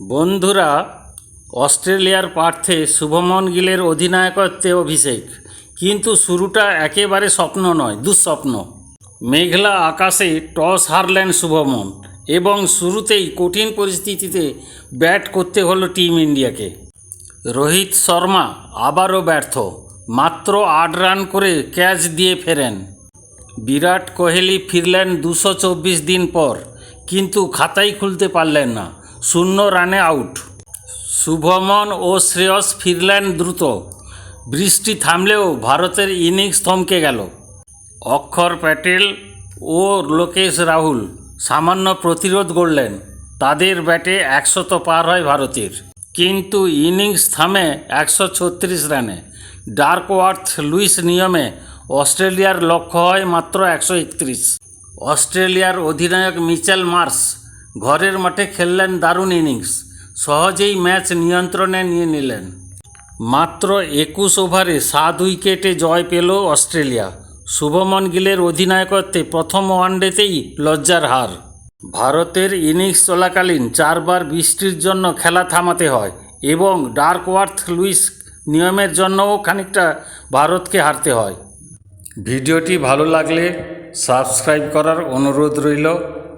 বন্ধুরা, অস্ট্রেলিয়ার পার্থে শুভমন গিলের অধিনায়কত্বে অভিষেক। কিন্তু শুরুটা একেবারে স্বপ্ন নয়, দুঃস্বপ্ন। মেঘলা আকাশে টস হারলেন শুভমন এবং শুরুতেই কঠিন পরিস্থিতিতে ব্যাট করতে হলো টিম ইন্ডিয়াকে। রোহিত শর্মা আবারও ব্যর্থ, মাত্র আট রান করে ক্যাচ দিয়ে ফেরেন। বিরাট কোহলি ফিরলেন দুশো চব্বিশ দিন পর, কিন্তু খাতাই খুলতে পারলেন না। শূন্য রানে আউট। শুভমন ও শ্রেয়স ফিরলেন দ্রুত। বৃষ্টি থামলেও ভারতের ইনিংস থমকে গেল। অক্ষর প্যাটেল ও লোকেশ রাহুল সামান্য প্রতিরোধ গড়লেন। তাদের ব্যাটে একশত পার হয় ভারতের। কিন্তু ইনিংস থামে একশো ছত্রিশ রানে। ডার্কওয়ার্থ লুইস নিয়মে অস্ট্রেলিয়ার লক্ষ্য হয় মাত্র একশো একত্রিশ। অস্ট্রেলিয়ার অধিনায়ক মিচেল মার্স ঘরের মাঠে খেললেন দারুণ ইনিংস, সহজেই ম্যাচ নিয়ন্ত্রণে নিয়ে নিলেন। মাত্র একুশ ওভারে সাত উইকেটে জয় পেল অস্ট্রেলিয়া। শুভমন গিলের অধিনায়কত্বে প্রথম ওয়ানডেতেই লজ্জার হার। ভারতের ইনিংস চলাকালীন চারবার বৃষ্টির জন্য খেলা থামাতে হয় এবং ডার্কওয়ার্থ লুইস নিয়মের জন্যও খানিকটা ভারতকে হারতে হয়। ভিডিওটি ভালো লাগলে সাবস্ক্রাইব করার অনুরোধ রইল।